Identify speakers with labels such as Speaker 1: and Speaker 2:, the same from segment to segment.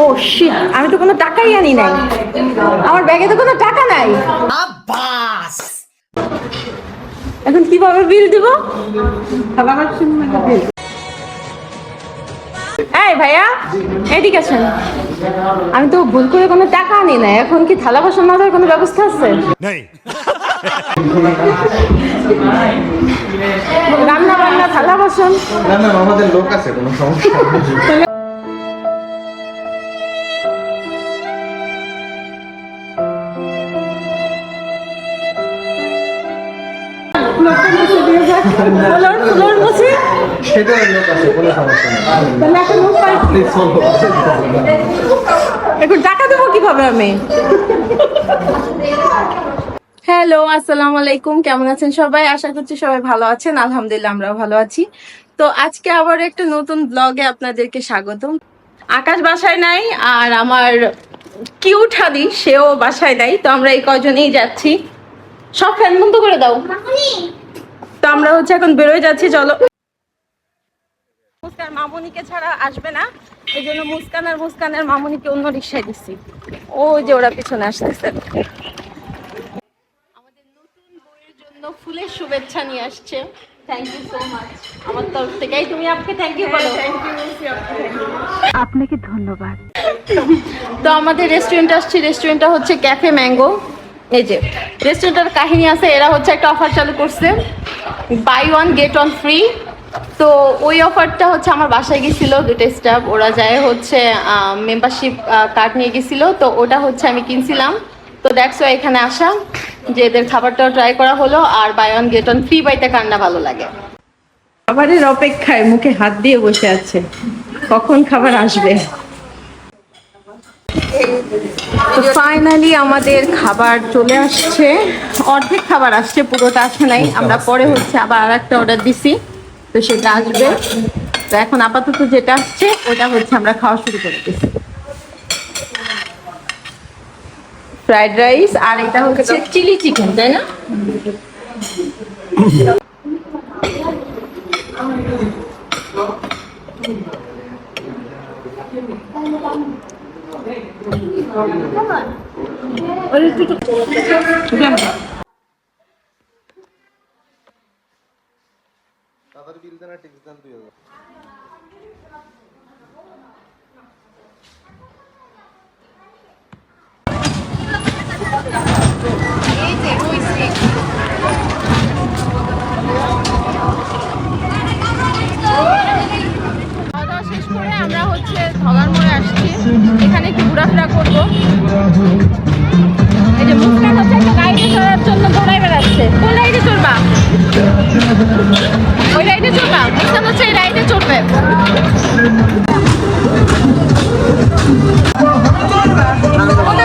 Speaker 1: ও sheet আমি তো কোনো টাকাই আনি নাই। আমার ব্যাগে তো কোনো টাকা নাই।
Speaker 2: আব্বাস!
Speaker 1: এখন কীভাবে বিল দিব? এই ভাইয়া এদিকে আসেন। আমি তো ভুল করে কোনো টাকা আনি নাই। এখন কি থালা বাসন মাজার কোনো ব্যবস্থা আছে? রান্না বান্না থালা বাসন?
Speaker 3: না না আমাদের লোক আছে কোনো সমস্যা
Speaker 1: দেবো আমি হ্যালো, আসসালামু আলাইকুম। কেমন আছেন সবাই? আশা করছি সবাই ভালো আছেন। আলহামদুলিল্লাহ, আমরাও ভালো আছি। তো আজকে আবার একটা নতুন ব্লগে আপনাদেরকে স্বাগতম। আকাশ বাসায় নাই, আর আমার কিউট হাদি, সেও বাসায় নাই। তো আমরা এই কজনেই যাচ্ছি। সব ফ্যান বন্ধ করে দাও। আমরা হচ্ছে এখন বেরোয় যাচ্ছি চলো। মুস্কান মামুনিকে ছাড়া আসবে না এই জন্য মুস্কান আর মুস্কানের মামুনিকে অন্য রিক্সায় দিচ্ছি। ওই যে ওরা পিছনে আসতেছে। আমাদের নতুন বইয়ের জন্য ফুলের শুভেচ্ছা নিয়ে আসছে। থ্যাংক ইউ সো মাচ আমার তরফ থেকে। এই তুমি আপনাকে থ্যাংক ইউ বলো।
Speaker 4: আপনাকে ধন্যবাদ।
Speaker 1: তো আমাদের রেস্টুরেন্ট আসছে। রেস্টুরেন্টটা হচ্ছে ক্যাফে ম্যাঙ্গো এই যে রেস্টুরেন্টের কাহিনী আছে। এরা হচ্ছে একটা অফার চালু করছে। Buy one get one free তো ওই অফারটা হচ্ছে আমার বাসায় গেছিল, দুটো স্টাফ ওরা যায় হচ্ছে মেম্বারশিপ কার্ড নিয়ে গেছিল। তো ওটা হচ্ছে আমি কিনছিলাম। তো দ্যাটস ওয়াই এখানে আসা, যে এদের খাবারটাও ট্রাই করা হলো। আর buy one get one free পাইতে কান্না ভালো লাগে। খাবারের অপেক্ষায় মুখে হাত দিয়ে বসে আছে। কখন খাবার আসবে? তো ফাইনালি আমাদের খাবার চলে আসছে। অর্ধেক খাবার আসছে পুরোটা আসে নাই। আমরা পরে হচ্ছে আবার আর একটা অর্ডার দিছি। তো সেটা আসবে। তো এখন আপাতত যেটা আসছে ওটা হচ্ছে আমরা খাওয়া শুরু করে দিছি। ফ্রাইড রাইস আর এটা হচ্ছে চিলি চিকেন তাই না?
Speaker 3: Öyle çocuk.
Speaker 1: Gel Kadar bildiğin artık bizden duyuyorlar. ধলার মোড়ে আসছি। এখানে একটু ঘোরাফেরা করব। এই যে মুসকান হচ্ছে একটা রাইডে চড়ার জন্য দৌড়াই বেড়াচ্ছে। কোন রাইডে চড়বা? ওই রাইডে চড়বা? মুসকান হচ্ছে এই রাইডে চড়বে। কোনটা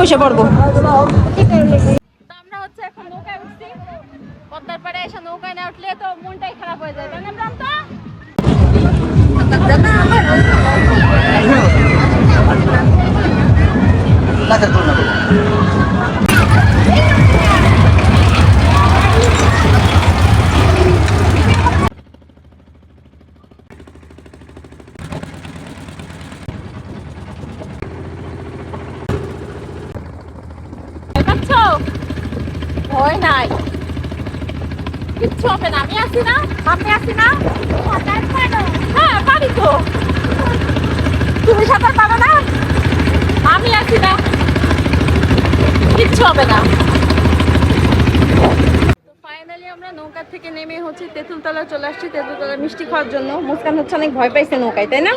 Speaker 1: বসে পড়ব। আমরা হচ্ছে এখন নৌকায় উঠছি। পদ্মার পাড়ে এসে নৌকায় না উঠলে তো মনটাই খারাপ হয়ে যায় তাই না ভয় ভয় নাই। কিচ্ছু হবে না। আমি আসি না? আপনি আসি না? হ্যাঁ পারি তো। তুমি সাঁতার পারো না? আমি আসি না। কিচ্ছু হবে না। আমরা নৌকা থেকে নেমে হচ্ছে তেঁতুলতলা চলে আসছি। তেঁতুলতলা মিষ্টি খাওয়ার জন্য। মুস্কান হচ্ছে অনেক ভয় পাইছে নৌকায়, তাই না?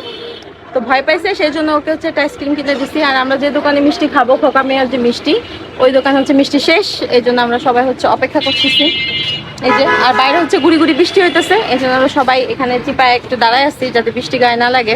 Speaker 1: তো ভয় পাইছে সেই জন্য ওকে হচ্ছে একটা আইসক্রিম কিনে দিচ্ছি আর আমরা যে দোকানে মিষ্টি খাব, খোকা মেয়ার যে মিষ্টি, ওই দোকান হচ্ছে মিষ্টি শেষ। এই জন্য আমরা সবাই হচ্ছে অপেক্ষা করতেছি। এই যে, আর বাইরে হচ্ছে গুড়ি গুড়ি বৃষ্টি হইতেছে, এই জন্য আমরা সবাই এখানে চিপায় একটু দাঁড়ায় আসছি যাতে বৃষ্টি গায়ে না লাগে।